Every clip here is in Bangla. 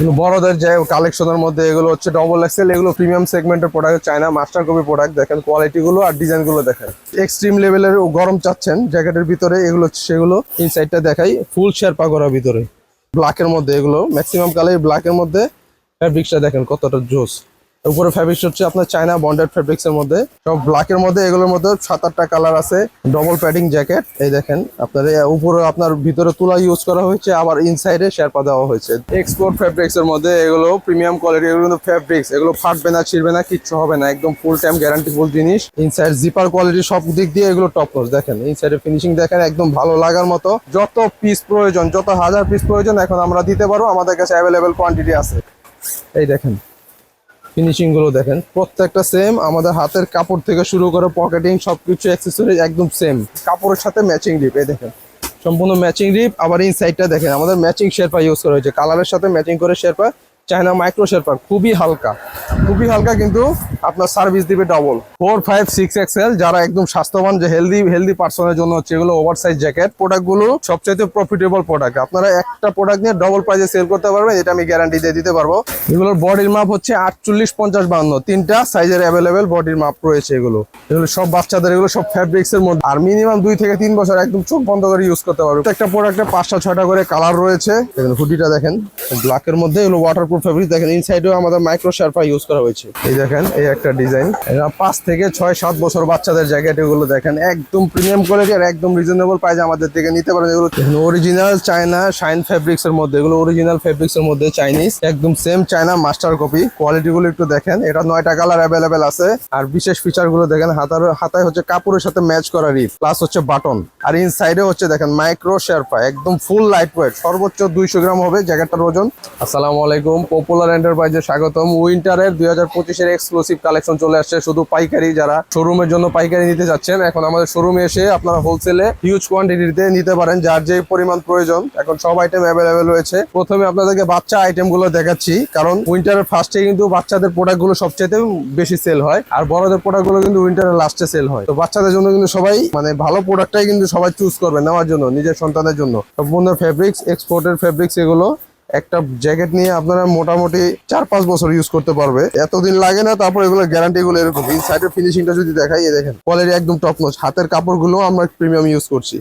এগুলো বড়দের যে কালেকশনের মধ্যে এগুলো হচ্ছে ডবল এক্সেল এগুলো প্রিমিয়াম সেগমেন্টের product China master copy product দেখেন কোয়ালিটিগুলো আর ডিজাইনগুলো দেখেন। এক্সট্রিম লেভেলের গরম চাচ্ছেন জ্যাকেটের ভিতরে এগুলো সেগুলো ইনসাইডটা দেখাই ফুল শেরপা করার ভিতরে। ব্ল্যাকের মধ্যে এগুলো ম্যাক্সিমাম কালার ব্ল্যাকের মধ্যে ফ্যাব্রিক্সটা দেখেন কতটা জোস। উপরে ফ্যাব্রিক্স হচ্ছে আপনার চায়না বন্ডেড ফ্যাব্রিক্স এর মধ্যে। সব ব্ল্যাকের মধ্যে, এগুলোর মধ্যে সাত আটটা কালার আছে। ডবল প্যাডিং জ্যাকেট এই দেখেন আপনার উপরে আপনার ভিতরে তুলা ইউজ করা হয়েছে, আবার ইনসাইডে শেরপা দেওয়া হয়েছে। এক্সপোর্ট ফ্যাব্রিক্স এর মধ্যে এগুলো প্রিমিয়াম কোয়ালিটি এগুলো কিন্তু এগুলো ফাটবে না, ছিড়বে না, কিচ্ছু হবে না, একদম ফুল টাইম গ্যারান্টি ফুল জিনিস। ইনসাইড জিপার কোয়ালিটি সব দিক দিয়ে এগুলো টপ নচ দেখেন ইনসাইডে ফিনিশিং দেখেন, একদম ভালো লাগার মতো। যত পিস প্রয়োজন, যত হাজার পিস প্রয়োজন, এখন আমরা দিতে পারব, আমাদের কাছে অ্যাভেলেবেল কোয়ান্টিটি আছে। এই দেখেন ফিনিশিংগুলো দেখেন, প্রত্যেকটা সেম আমাদের হাতের কাপড় থেকে শুরু করে পকেটিং সবকিছু অ্যাক্সেসরিজ একদম সেম কাপড়ের সাথে ম্যাচিং ডিপ এই দেখেন, সম্পূর্ণ ম্যাচিং রিপ আবার ইনসাইডটা সাইডটা দেখেন, আমাদের ম্যাচিং শেরপা ইউজ করা হয়েছে কালারের সাথে ম্যাচিং করে শেরপা চায়না মাইক্রো শেরপা খুবই হালকা। খুবই হালকা কিন্তু আপনার সার্ভিস দিবে double four five six XL যারা একদম স্বাস্থ্যবান, যে হেলদি হেলদি পার্সনের জন্য হচ্ছে এগুলো ওভার সাইজ জ্যাকেট প্রোডাক্টগুলো সবচাইতে প্রফিটেবল প্রোডাক্ট আপনারা একটা প্রোডাক্ট নিয়ে ডবল প্রাইসে সেল করতে পারবেন, এটা আমি গ্যারান্টি দিয়ে দিতে পারব। এগুলোর বডির মাপ হচ্ছে আটচল্লিশ, পঞ্চাশ বান্ন তিনটা সাইজের অ্যাভেলেবেল বডির মাপ রয়েছে এগুলো। এগুলো সব বাচ্চাদের, এগুলো সব ফ্যাব্রিক্স এর মধ্যে। আর মিনিমাম দুই থেকে তিন বছর একদম চোখ বন্ধ করে ইউজ করতে পারবে। একটা প্রোডাক্টে পাঁচটা ছটা করে কালার রয়েছে। হুডিটা দেখেন। ব্ল্যাকের মধ্যে এগুলো ওয়াটারপ্রুফ ফ্যাব্রিক দেখেন ইনসাইডেও আমাদের মাইক্রো শার্পা ইউজ করা হয়েছে। এই দেখেন এই একটা ডিজাইন এরা পাঁচ থেকে ছয় সাত বছর বাচ্চাদের জ্যাকেট এগুলো দেখেন একদম প্রিমিয়াম কোয়ালিটি আর একদম রিজনেবল প্রাইস আমাদের থেকে নিতে পারেন এগুলো। অরিজিনাল চায়না শাইন ফেব্রিক্স এর মধ্যে এগুলো অরিজিনাল ফ্যাব্রিক্স এর মধ্যে চাইনিজ একদম same China master copy quality গুলো একটু দেখেন এটা নয়টা কালার অ্যাভেলেবেল আছে। আর বিশেষ ফিচারগুলো দেখেন হাতার হাতায় হচ্ছে কাপড়ের সাথে ম্যাচ করা রিপ প্লাস হচ্ছে বাটন আর ইন সাইডে হচ্ছে দেখেন মাইক্রো শেরপা একদম ফুল লাইট ওয়েট সর্বোচ্চ দুইশো গ্রাম হবে জ্যাকেটটার ওজন। আসসালামু আলাইকুম। পপুলার এন্টারপ্রাইজে স্বাগতম। উইন্টারের দুই হাজার পঁচিশের এক্সক্লুসিভ কালেকশন চলে আসছে। শুধু পাইকারি যারা শোরুমের জন্য পাইকারি নিতে যাচ্ছেন, এখন আমাদের শোরুমে এসে আপনারা হোলসেলে হিউজ কোয়ান্টিটিতে নিতে পারেন, যার যে পরিমাণ প্রয়োজন। এখন সব আইটেম অ্যাভেলেবেল রয়েছে। প্রথমে আপনাদেরকে বাচ্চা আইটেমগুলো দেখাচ্ছি, কারণ উইন্টারের ফার্স্টে কিন্তু বাচ্চাদের প্রোডাক্টগুলো সবচেয়ে বেশি সেল হয়, আর বড়দের প্রোডাক্টগুলো কিন্তু উইন্টারের লাস্টে সেল হয়। তো বাচ্চাদের জন্য কিন্তু সবাই মানে ভালো প্রোডাক্টটাই কিন্তু সবাই চুজ করবে নেওয়ার জন্য, নিজের সন্তানের জন্য। সম্পূর্ণ ফেব্রিক্স এক্সপোর্টের ফেব্রিক্স এগুলো একটা জ্যাকেট নিয়ে আপনারা মোটামুটি চার পাঁচ বছর ইউজ করতে পারবে। এতদিন লাগে না, তারপর এগুলো গ্যারান্টি গুলো এরকম। ইনসাইডের ফিনিশিংটা যদি দেখাই দেখেন কোয়ালিটি একদম টপ নচ হাতের কাপড়গুলো আমরা প্রিমিয়াম ইউজ করছি।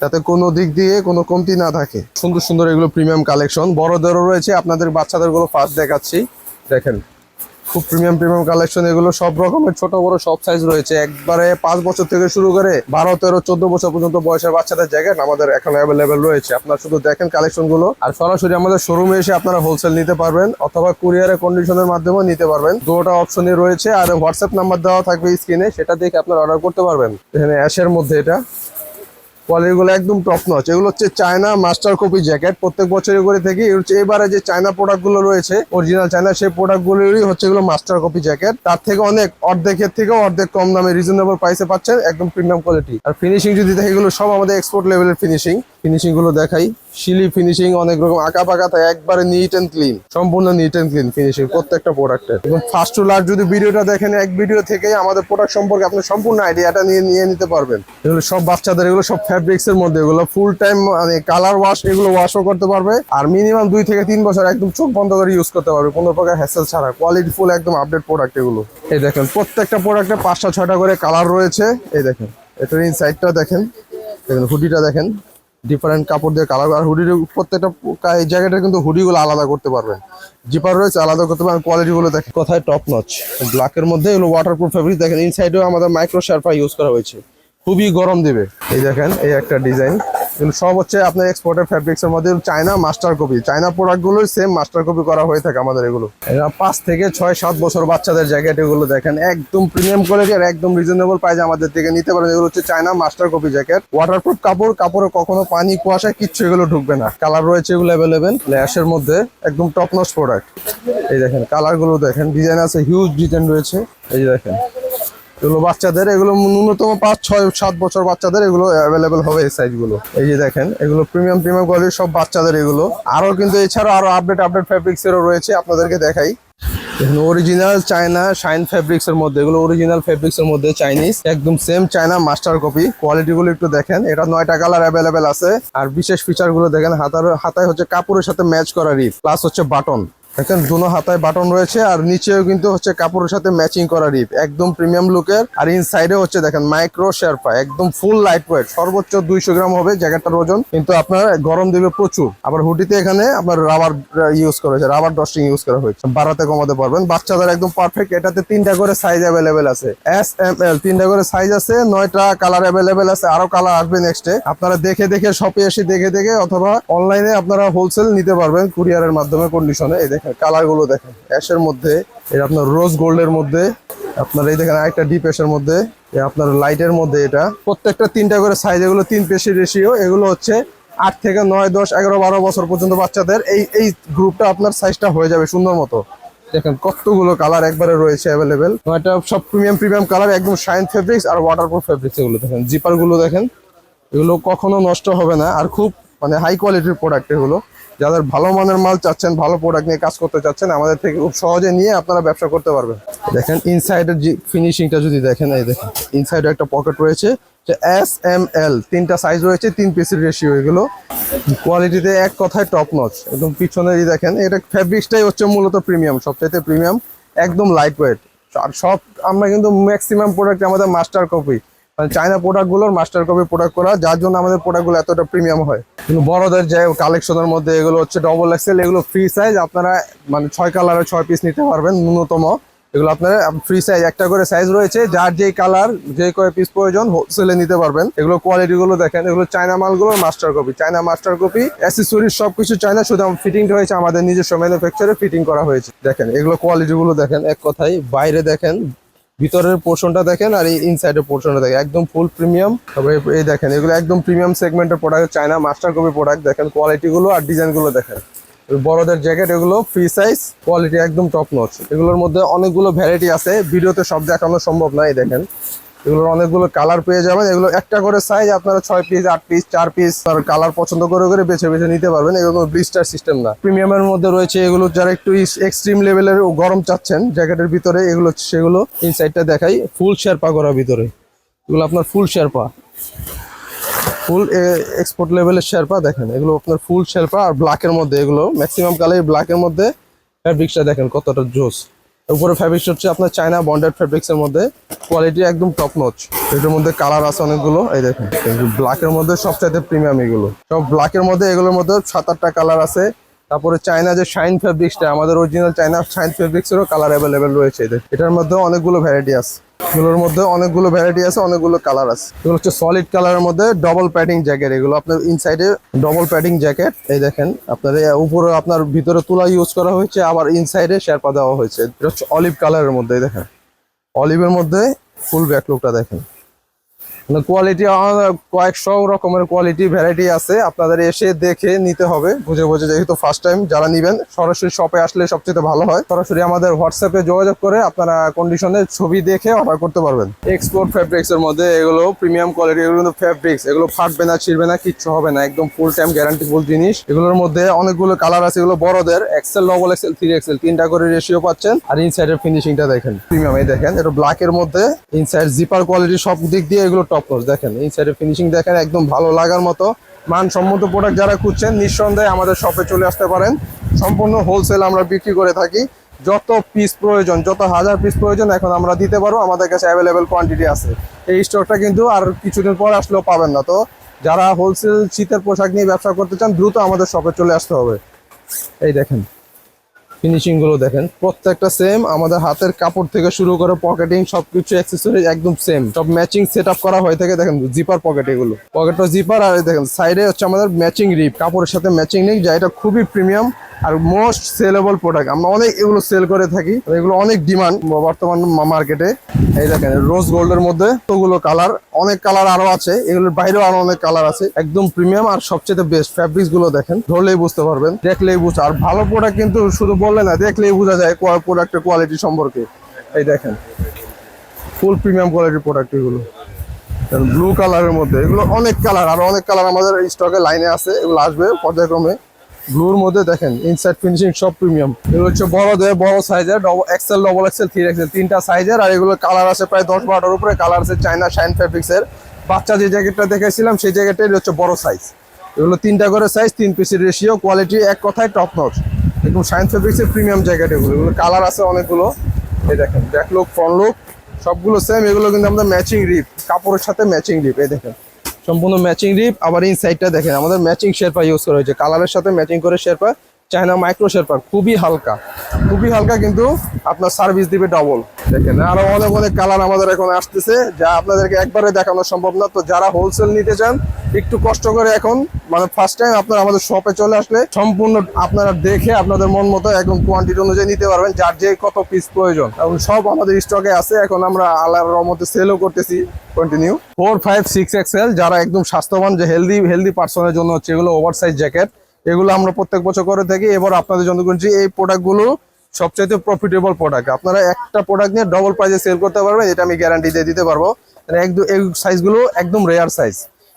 যাতে কোনো দিক দিয়ে কোনো কমতি না থাকে। সুন্দর সুন্দর এগুলো প্রিমিয়াম কালেকশন বড়দেরও রয়েছে, আপনাদের বাচ্চাদেরগুলো ফার্স্ট দেখাচ্ছি। দেখেন খুব প্রিমিয়াম প্রিমিয়াম কালেকশন এগুলো সব রকমের ছোট বড় সব সাইজ রয়েছে। একবারে পাঁচ বছর থেকে শুরু করে বারো, তেরো, চোদ্দ বছর পর্যন্ত বয়সের বাচ্চাদের জ্যাকেট আমাদের এখন অ্যাভেলেবেল রয়েছে। আপনারা শুধু দেখেন কালেকশনগুলো, আর সরাসরি আমাদের শোরুমে এসে আপনারা হোলসেল নিতে পারবেন, অথবা কুরিয়ারের কন্ডিশনের মাধ্যমেও নিতে পারবেন। দুটো অপশনই রয়েছে, আর হোয়াটসঅ্যাপ নাম্বার দেওয়া থাকবে স্ক্রিনে সেটা দেখে আপনারা অর্ডার করতে পারবেন। এখানে অ্যাশের মধ্যে এটা। কোয়ালিটিগুলো একদম টপ নচ এগুলো হচ্ছে চায়না মাস্টার কপি জ্যাকেট প্রত্যেক বছরই করে থাকি হচ্ছে এবারে যে চায়না প্রোডাক্টগুলো রয়েছে অরিজিনাল চায়না, সেই প্রোডাক্টগুলোরই হচ্ছে এগুলো মাস্টার কপি জ্যাকেট তার থেকে অনেক অর্ধেকের থেকে অর্ধেক কম দামে রিজনেবল প্রাইসে পাচ্ছেন, একদম প্রিমিয়াম কোয়ালিটি আর ফিনিশিং যদি দেখে, এগুলো সব আমাদের এক্সপোর্ট লেভেলের ফিনিশিং ফিনিশিংগুলো দেখাই। শিলি ফিনিশিং অনেক রকম আঁকা পাকা থাকে একবারে নিট এন্ড ক্লিন সম্পূর্ণ নিট এন্ড ক্লিন ফিনিশিং প্রত্যেকটা প্রোডাক্টের এবং ফার্স্ট টু লাস্ট যদি ভিডিওটা দেখেন, এক ভিডিও থেকেই আমাদের প্রোডাক্ট সম্পর্কে আপনি সম্পূর্ণ আইডিয়াটা নিয়ে নিয়ে নিতে পারবেন। এগুলো সব বাচ্চাদের, এগুলো সব ফ্যাব্রিক্স এর মধ্যে, এগুলো ফুল টাইম মানে কালার ওয়াশ এগুলো ওয়াশও করতে পারবে। আর মিনিমাম দুই থেকে তিন বছর একদম চোখ বন্ধ করে ইউজ করতে পারবে, কোনো প্রকার হ্যাসেল ছাড়া। কোয়ালিটি ফুল একদম আপডেট প্রোডাক্ট এগুলো। এই দেখেন, প্রত্যেকটা প্রোডাক্টে পাঁচটা ছয়টা করে কালার রয়েছে। এই দেখেন এটার ইনসাইডটা দেখেন। দেখেন হুডিটা দেখেন। ডিফারেন্ট কাপড় দিয়ে কালার আর হুডির প্রত্যেকটা জায়গাটা কিন্তু হুডিগুলো আলাদা করতে পারবেন। জিপার রয়েছে, আলাদা করতে পারবেন কোয়ালিটিগুলো দেখেন। কোথায় টপ নচ ব্ল্যাকের মধ্যে এগুলো ওয়াটারপ্রুফ ফেব্রিক দেখেন ইনসাইডেও আমাদের মাইক্রো শার্পা ইউজ করা হয়েছে। খুবই গরম দেবে। এই দেখেন, এই একটা ডিজাইন এগুলো সব হচ্ছে আপনার এক্সপোর্টের ফ্যাব্রিক্স এর মধ্যে চায়না মাস্টার কপি চায়না প্রোডাক্টগুলো সেম মাস্টার কপি করা হয়ে থাকে আমাদের এগুলো। এরা পাঁচ থেকে ছয়, সাত বছর বাচ্চাদের জ্যাকেট এগুলো দেখেন, একদম প্রিমিয়াম কোয়ালিটি আর একদম রিজনেবল প্রাইসে আমাদের থেকে নিতে পারেন। এগুলো হচ্ছে China master copy jacket waterproof কাপড়, কাপড়ে কখনো পানি, কুয়াশা, কিচ্ছু এগুলো ঢুকবে না। কালার রয়েছে এগুলো অ্যাভেলেবেল ল্যাশের মধ্যে একদম টপ নচ প্রোডাক্ট এই দেখেন কালারগুলো দেখেন ডিজাইন আছে হিউজ ডিজাইন রয়েছে। এই দেখেন। এগুলো বাচ্চাদের, এগুলো ন্যূনতম পাঁচ, ছয়, সাত বছর বাচ্চাদের এগুলো অ্যাভেলেবেল হবে এই সাইজগুলো। এই যে দেখেন, এগুলো প্রিমিয়াম প্রিমিয়াম কোয়ালিটির সব বাচ্চাদের এগুলো। আরও কিন্তু এছাড়াও আরও আপডেট আপডেট ফ্যাব্রিক্স এরও রয়েছে, আপনাদেরকে দেখাই। অরিজিনাল চায়না শাইন ফ্যাব্রিক্স এর মধ্যে, এগুলো অরিজিনাল ফ্যাব্রিক্স এর মধ্যে চাইনিজ একদম same China master copy quality গুলো একটু দেখেন, এটা নয়টা কালার অ্যাভেলেবেল আছে। আর বিশেষ ফিচারগুলো দেখেন, হাতার, হাতায় হচ্ছে কাপড়ের সাথে ম্যাচ করা রিপ প্লাস হচ্ছে বাটন দেখেন, দুনো হাতায় বাটন রয়েছে আর নিচেও কিন্তু হচ্ছে কাপড়ের সাথে ম্যাচিং করা রিপ একদম প্রিমিয়াম লুকের আর ইন সাইডে হচ্ছে দেখেন মাইক্রো শেরপা একদম ফুল লাইট ওয়েট সর্বোচ্চ দুইশো গ্রাম হবে জ্যাকেটটার ওজন। কিন্তু আপনার গরম দেবে প্রচুর। আবার হুডিতে এখানে আপনার রাবার ইউজ করা হয়েছে রাবার ডস্টিং ইউজ করা হয়েছে। বাড়াতে কমাতে পারবেন। বাচ্চাদের একদম পারফেক্ট এটাতে তিনটা করে সাইজ অ্যাভেলেবেল আছে। এস এম এল তিনটা করে সাইজ আছে, নয়টা কালার অ্যাভেলেবেল আছে, আরও কালার আসবে নেক্সটে আপনারা দেখে দেখে শপে এসে দেখে দেখে অথবা অনলাইনে আপনারা হোলসেল নিতে পারবেন কুরিয়ারের মাধ্যমে কন্ডিশনে এই দেখেন কালারগুলো দেখেন। অ্যাশের মধ্যে, এই আপনার রোজ গোল্ডের মধ্যে, আপনার এই দেখেন আরেকটা ডিপ অ্যাশের মধ্যে আপনার লাইটের মধ্যে এটা। প্রত্যেকটা তিনটা করে সাইজ এগুলো তিন পেশি রেশিও এগুলো হচ্ছে আট থেকে নয়, দশ, এগারো, বারো বছর পর্যন্ত বাচ্চাদের এই এই গ্রুপটা আপনার সাইজটা হয়ে যাবে সুন্দর মতো। দেখেন কতগুলো কালার একবারে রয়েছে অ্যাভেলেবেল এটা সব প্রিমিয়াম প্রিমিয়াম কালার একদম শাইন ফেব্রিক্স আর ওয়াটারপ্রুফ ফেব্রিক্স এগুলো দেখেন। জিপারগুলো দেখেন, এগুলো কখনো নষ্ট হবে না। আর খুব মানে হাই কোয়ালিটির প্রোডাক্ট এগুলো। যাদের ভালো মানের মাল চাচ্ছেন, ভালো প্রোডাক্ট নিয়ে কাজ করতে চাচ্ছেন, আমাদের থেকে খুব সহজে নিয়ে আপনারা ব্যবসা করতে পারবেন। দেখেন ইনসাইডের যে ফিনিশিংটা যদি দেখেন, এই দেখেন ইনসাইডে একটা পকেট রয়েছে, যে এস এম এল তিনটা সাইজ রয়েছে, তিন পিসের রেশিও এগুলো। কোয়ালিটিতে এক কথায় টপ নচ একদম পিছনেরই দেখেন, এটা ফ্যাব্রিক্সটাই হচ্ছে মূলত প্রিমিয়াম সবচাইতে প্রিমিয়াম একদম লাইট ওয়েট আর সব, আমরা কিন্তু ম্যাক্সিমাম প্রোডাক্ট আমাদের মাস্টার কপি মানে চায়না প্রোডাক্টগুলোর মাস্টার কপি প্রোডাক্ট করা, যার জন্য আমাদের প্রোডাক্টগুলো এতটা প্রিমিয়াম হয়। কিন্তু বড়দের যে কালেকশনের মধ্যে এগুলো হচ্ছে ডবল এক্সেল এগুলো ফ্রি সাইজ আপনারা মানে ছয় কালারের ছয় পিস নিতে পারবেন, ন্যূনতম। এগুলো আপনারা ফ্রি সাইজ একটা করে সাইজ রয়েছে, যার যেই কালার যে কয় পিস প্রয়োজন হোলসেলে নিতে পারবেন। এগুলো কোয়ালিটি গুলো দেখেন, এগুলো China মালগুলোর master copy China master copy accessories সবকিছু চায়না শুধু ফিটিং হয়েছে আমাদের নিজস্ব ম্যানুফ্যাকচারে ফিটিং করা হয়েছে। দেখেন, এগুলো কোয়ালিটি গুলো দেখেন, এক কথায় বাইরে দেখেন ভিতরের পোর্শনটা দেখেন আর এই ইনসাইডের পোর্শনটা দেখেন। একদম ফুল প্রিমিয়াম তারপরে এই দেখেন, এগুলো একদম প্রিমিয়াম সেগমেন্টের product China master copy product দেখেন কোয়ালিটিগুলো আর ডিজাইনগুলো দেখেন। বড়দের জ্যাকেট এগুলো ফ্রি সাইজ কোয়ালিটি একদম টপ নচ এগুলোর মধ্যে অনেকগুলো ভ্যারাইটি আছে। ভিডিওতে সব দেখানো সম্ভব নয় দেখেন। এগুলোর অনেকগুলো কালার পেয়ে যাবেন। এগুলো একটা করে সাইজ আপনারা ছয় পিস আট পিস চার পিস আর কালার পছন্দ করে করে বেছে বেছে নিতে পারবেন। এগুলো ব্লিস্টার সিস্টেম না। প্রিমিয়ামের মধ্যে রয়েছে এগুলো যারা একটু এক্সট্রিম লেভেলের গরম চাচ্ছেন জ্যাকেটের ভিতরে এগুলো, সেগুলো ইনসাইডটা দেখাই। ফুল শেরপা করা ভিতরে। এগুলো আপনার ফুল শেরপা ফুল এক্সপোর্ট লেভেলের শেরপা দেখেন। এগুলো আপনার ফুল শেরপা আর ব্ল্যাকের মধ্যে এগুলো। ম্যাক্সিমাম কালার ব্ল্যাকের মধ্যে ফ্যাব্রিক্সটা দেখেন কতটা জোস। উপরে ফ্যাব্রিক্স হচ্ছে আপনার চায়না বন্ডেড ফ্যাব্রিক্সের মধ্যে কোয়ালিটি একদম টপ নচ এটার মধ্যে কালার আছে অনেকগুলো, এই দেখেন। ব্ল্যাকের মধ্যে সবচাইতে প্রিমিয়াম এগুলো। সব ব্ল্যাকের মধ্যে, এগুলোর মধ্যে সাত আটটা কালার আছে। তারপরে চায়না যে শাইন ফেব্রিক্সটা আমাদের অরিজিনাল চায়না শাইন ফ্যাব্রিক্সেরও কালার অ্যাভেলেবেল রয়েছে। এটার মধ্যে অনেকগুলো ভ্যারাইটি আছে। এগুলোর মধ্যে অনেকগুলো ভ্যারাইটি আছে, অনেকগুলো কালার আছে। এগুলো হচ্ছে সলিড কালারের মধ্যে ডবল প্যাডিং জ্যাকেট এগুলো আপনার ইনসাইডে ডবল প্যাডিং জ্যাকেট এই দেখেন, আপনার উপরে আপনার ভিতরে তুলা ইউজ করা হয়েছে, আবার ইনসাইডে শেরপা দেওয়া হয়েছে। এটা হচ্ছে অলিভ কালারের মধ্যে দেখেন। অলিভের মধ্যে ফুল ব্যাক লুকটা দেখেন। কোয়ালিটি কয়েকশো রকমের কোয়ালিটি ভ্যারাইটি আছে। আপনাদের এসে দেখে নিতে হবে। বুঝে বুঝে যেহেতু ফার্স্ট টাইম যারা নিবেন, সরাসরি শপে আসলে সবচেয়ে ভালো হয়। সরাসরি আমাদের হোয়াটসঅ্যাপে যোগাযোগ করে আপনারা কন্ডিশনে ছবি দেখে অর্ডার করতে পারবেন। এক্সপোর্ট ফ্যাব্রিক্স এর মধ্যে এগুলো প্রিমিয়াম কোয়ালিটি এগুলো কিন্তু ফ্যাব্রিক্স এগুলো ফাটবে না, ছিড়বে না, কিচ্ছু হবে না। একদম ফুল টাইম গ্যারান্টি ফুল জিনিস। এগুলোর মধ্যে অনেকগুলো কালার আছে, এগুলো বড়দের। XL double XL three XL তিনটা করে রেশিও পাচ্ছেন। আর ইনসাইডের ফিনিশিংটা দেখেন। প্রিমিয়াম এই দেখেন, এটা ব্ল্যাক এর মধ্যে। ইনসাইড জিপার কোয়ালিটি সব দিক দিয়ে এগুলো টপ নচ দেখেন, এই সাইডে ফিনিশিং দেখেন, একদম ভালো লাগার মতো। মানসম্মত প্রোডাক্ট যারা খুঁজছেন, নিঃসন্দেহে আমাদের শপে চলে আসতে পারেন। সম্পূর্ণ হোলসেল আমরা বিক্রি করে থাকি। যত পিস প্রয়োজন, যত হাজার পিস প্রয়োজন, এখন আমরা দিতে পারব। আমাদের কাছে অ্যাভেলেবেল কোয়ান্টিটি আছে। এই স্টকটা কিন্তু আর কিছুদিন পর আসলেও পাবেন না। তো যারা হোলসেল শীতের পোশাক নিয়ে ব্যবসা করতে চান, দ্রুত আমাদের শপে চলে আসতে হবে। এই দেখেন। ফিনিশিংগুলো দেখেন, প্রত্যেকটা সেম আমাদের হাতের কাপড় থেকে শুরু করে পকেটিং সবকিছু অ্যাক্সেসরিজ একদম সেম সব ম্যাচিং সেট করা হয়ে থাকে, দেখেন জিপার পকেট এগুলো। পকেটটা জিপার আর দেখেন সাইডে হচ্ছে আমাদের ম্যাচিং রিপ কাপড়ের সাথে ম্যাচিং নেই, যা এটা খুবই প্রিমিয়াম আর মোস্ট সেলেবল প্রোডাক্ট আমরা অনেক এগুলো সেল করে থাকি। এগুলো অনেক ডিমান্ড বর্তমান মার্কেটে এই দেখেন রোজ গোল্ডের মধ্যে তোগুলো কালার অনেক কালার আরও আছে। এগুলোর বাইরেও আরও অনেক কালার আছে। একদম প্রিমিয়াম আর সবচেয়ে বেস্ট ফ্যাব্রিক্সগুলো দেখেন, ধরলেই বুঝতে পারবেন, দেখলেই বুঝতে আর ভালো প্রোডাক্ট কিন্তু শুধু বললে না, দেখলেই বোঝা যায় প্রোডাক্টের কোয়ালিটি সম্পর্কে। এই দেখেন ফুল প্রিমিয়াম কোয়ালিটির প্রোডাক্ট এগুলো। ব্লু কালারের মধ্যে, এগুলো অনেক কালার আর অনেক কালার আমাদের স্টকে লাইনে আছে, এগুলো আসবে পর্যায়ক্রমে। ব্লুর মধ্যে দেখেন ইনসাইড ফিনিশিং সব প্রিমিয়াম এগুলো হচ্ছে বড়দের বড় সাইজের double XL double XL three XL তিনটা সাইজের আর এগুলো কালার আছে প্রায় দশ বারোটার উপরে। কালার আছে চাইনা শাইন ফ্যাব্রিক্সের বাচ্চা যে জ্যাকেটটা দেখেছিলাম, সেই জ্যাকেটটাই হচ্ছে বড় সাইজ এগুলো তিনটা করে সাইজ তিন পিসের রেশিও কোয়ালিটি এক কথায় টপ নট একদম সায়েন্স ফেব্রিক্সের প্রিমিয়াম জ্যাকেট এগুলো। এগুলো কালার আছে অনেকগুলো। এই দেখেন ব্যাক লুক ফ্রন্ট লুক সবগুলো সেম এগুলো কিন্তু আমাদের ম্যাচিং রিপ কাপড়ের সাথে ম্যাচিং রিপ এই দেখেন। সম্পূর্ণ ম্যাচিং রিপ আবার ইনসাইডটা সাইডটা দেখেন, আমাদের ম্যাচিং শেরপা ইউজ করা হয়েছে। কালারের সাথে ম্যাচিং করে শেরপা চায়না মাইক্রো শেরপা খুবই হালকা। খুবই হালকা কিন্তু আপনার সার্ভিস দিবে ডবল দেখেন, আরও অনেক অনেক কালার আমাদের এখন আসতেছে, যা আপনাদেরকে একবারে দেখানো সম্ভব না। তো যারা হোলসেল নিতে চান, একটু কষ্ট করে এখন মানে ফার্স্ট টাইম আপনারা আমাদের শপে চলে আসলে সম্পূর্ণ আপনারা দেখে আপনাদের মন মতো একদম কোয়ান্টিটি অনুযায়ী নিতে পারবেন, যার যে কত পিস প্রয়োজন। এবং সব আমাদের স্টকে আছে, এখন আমরা আলার রহমতে সেলও করতেছি continue four five six XL যারা একদম স্বাস্থ্যবান, যে হেলদি হেলদি পার্সনের জন্য হচ্ছে এগুলো ওভার সাইজ জ্যাকেট এগুলো আমরা প্রত্যেক বছর করে থাকি। এবার আপনাদের জন্য করছি এই প্রোডাক্টগুলো সবচাইতে প্রফিটেবল প্রোডাক্ট আপনারা একটা প্রোডাক্ট নিয়ে ডবল প্রাইসে সেল করতে পারবেন, এটা আমি গ্যারান্টি দিয়ে দিতে পারব। আর একদম এই সাইজগুলো একদম রেয়ার সাইজ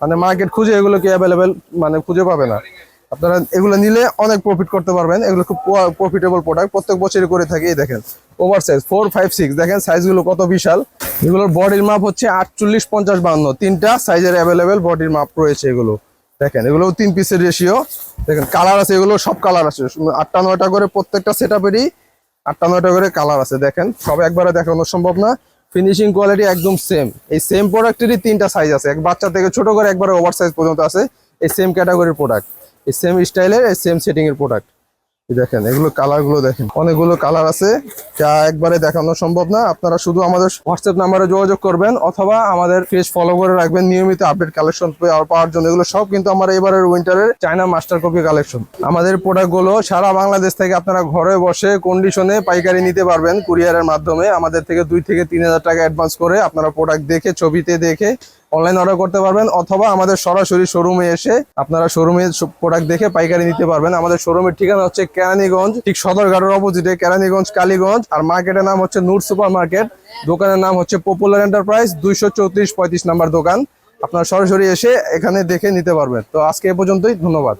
মানে মার্কেট খুঁজে এগুলো কি অ্যাভেলেবেল মানে খুঁজে পাবে না। আপনারা এগুলো নিলে অনেক প্রফিট করতে পারবেন। এগুলো খুব প্রফিটেবল প্রোডাক্ট প্রত্যেক বছরই করে থাকি দেখেন। Over size four five six দেখেন সাইজগুলো কত বিশাল। এগুলোর বডির মাপ হচ্ছে আটচল্লিশ, পঞ্চাশ বান্ন তিনটা সাইজের অ্যাভেলেবেল বডির মাপ রয়েছে এগুলো। দেখেন, এগুলো তিন পিসের রেশিও দেখেন কালার আছে, এগুলো সব কালার আছে। আটটা নয়টা করে প্রত্যেকটা সেট আপেরই আটটা নয়টা করে কালার আছে, দেখেন। সব একবারে দেখানো সম্ভব না। ফিনিশিং কোয়ালিটি একদম সেম এই সেম প্রোডাক্টেরই তিনটা সাইজ আছে। এক বাচ্চা থেকে ছোট করে একবারে ওভার সাইজ পর্যন্ত আছে। এই সেম ক্যাটাগরির প্রোডাক্ট এই সেম স্টাইলের এই সেম সেটিংয়ের প্রোডাক্ট দেখেন, এগুলো কালারগুলো দেখেন। অনেকগুলো কালার আছে, যা একবারে দেখানো সম্ভব না। আপনারা শুধু আমাদের হোয়াটসঅ্যাপ নাম্বারে যোগাযোগ করবেন, অথবা আমাদের পেজ ফলো করে রাখবেন, নিয়মিত আপডেট কালেকশন পাওয়ার জন্য। এগুলো সব কিন্তু আমার এবারের উইন্টারের চায়না মাস্টার কপি কালেকশন আমাদের প্রোডাক্টগুলো সারা বাংলাদেশ থেকে আপনারা ঘরে বসে কন্ডিশনে পাইকারি নিতে পারবেন কুরিয়ারের মাধ্যমে। আমাদের থেকে দুই থেকে তিন হাজার টাকা অ্যাডভান্স করে আপনারা প্রোডাক্ট দেখে, ছবিতে দেখে অনলাইন অর্ডার করতে পারবেন, অথবা আমাদের সরাসরি শোরুমে এসে আপনারা শোরুমে প্রোডাক্ট দেখে পাইকারি নিতে পারবেন। আমাদের শোরুমের ঠিকানা হচ্ছে কেরানীগঞ্জ, ঠিক সদর সদরঘাটের অপোজিটে কেরানীগঞ্জ, কালীগঞ্জ। আর মার্কেটের নাম হচ্ছে নূর সুপার মার্কেট দোকানের নাম হচ্ছে পপুলার এন্টারপ্রাইজ দুইশো চৌত্রিশ পঁয়ত্রিশ নাম্বার দোকান। আপনারা সরাসরি এসে এখানে দেখে নিতে পারবেন। তো আজকে এ পর্যন্তই, ধন্যবাদ।